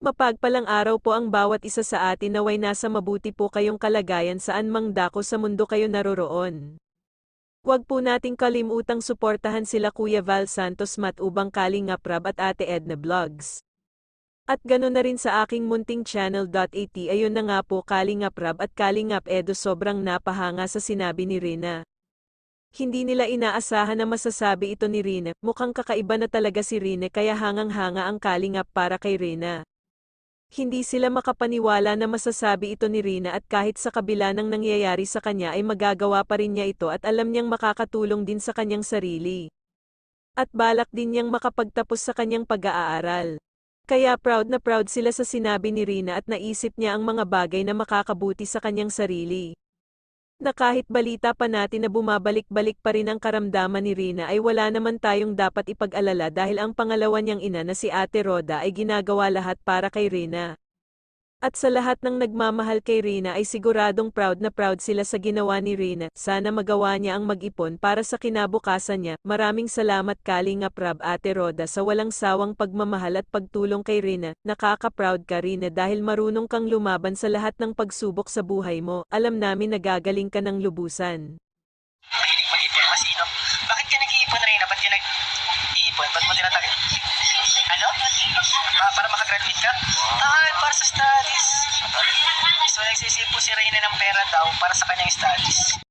Mapagpalang araw po ang bawat isa sa atin naway nasa mabuti po kayong kalagayan saan mang dako sa mundo kayo naroroon. Huwag po nating kalimutang suportahan sila Kuya Val Santos Matubang Kalingap Rab at Ate Edna Vlogs. At gano'n na rin sa aking munting channel.at ayun na nga po Kalingap Rab at Kalingap Edo sobrang napahanga sa sinabi ni Rina. Hindi nila inaasahan na masasabi ito ni Rina, mukhang kakaiba na talaga si Rina kaya hangang-hanga ang Kalingap para kay Rina. Hindi sila makapaniwala na masasabi ito ni Rina at kahit sa kabila ng nangyayari sa kanya ay magagawa pa rin niya ito at alam niyang makakatulong din sa kanyang sarili. At balak din niyang makapagtapos sa kanyang pag-aaral. Kaya proud na proud sila sa sinabi ni Rina at naisip niya ang mga bagay na makakabuti sa kanyang sarili. Na kahit balita pa natin na bumabalik-balik pa rin ang karamdaman ni Rina ay wala naman tayong dapat ipag-alala dahil ang pangalawa niyang ina na si Ate Roda ay ginagawa lahat para kay Rina. At sa lahat ng nagmamahal kay Rina ay siguradong proud na proud sila sa ginawa ni Rina. Sana magawa niya ang mag-ipon para sa kinabukasan niya. Maraming salamat Kalinga Prab Ate Roda sa walang sawang pagmamahal at pagtulong kay Rina. Nakaka-proud ka Rina dahil marunong kang lumaban sa lahat ng pagsubok sa buhay mo. Alam namin nagagaling ka ng lubusan. Bakit ka nag-iipon, Reyna? Ba't nag-iipon? Ba't mo tinatagay? Ano? Ah, para makagraduate ka? So, nagsisip po si Reyna ng pera daw para sa kanyang studies.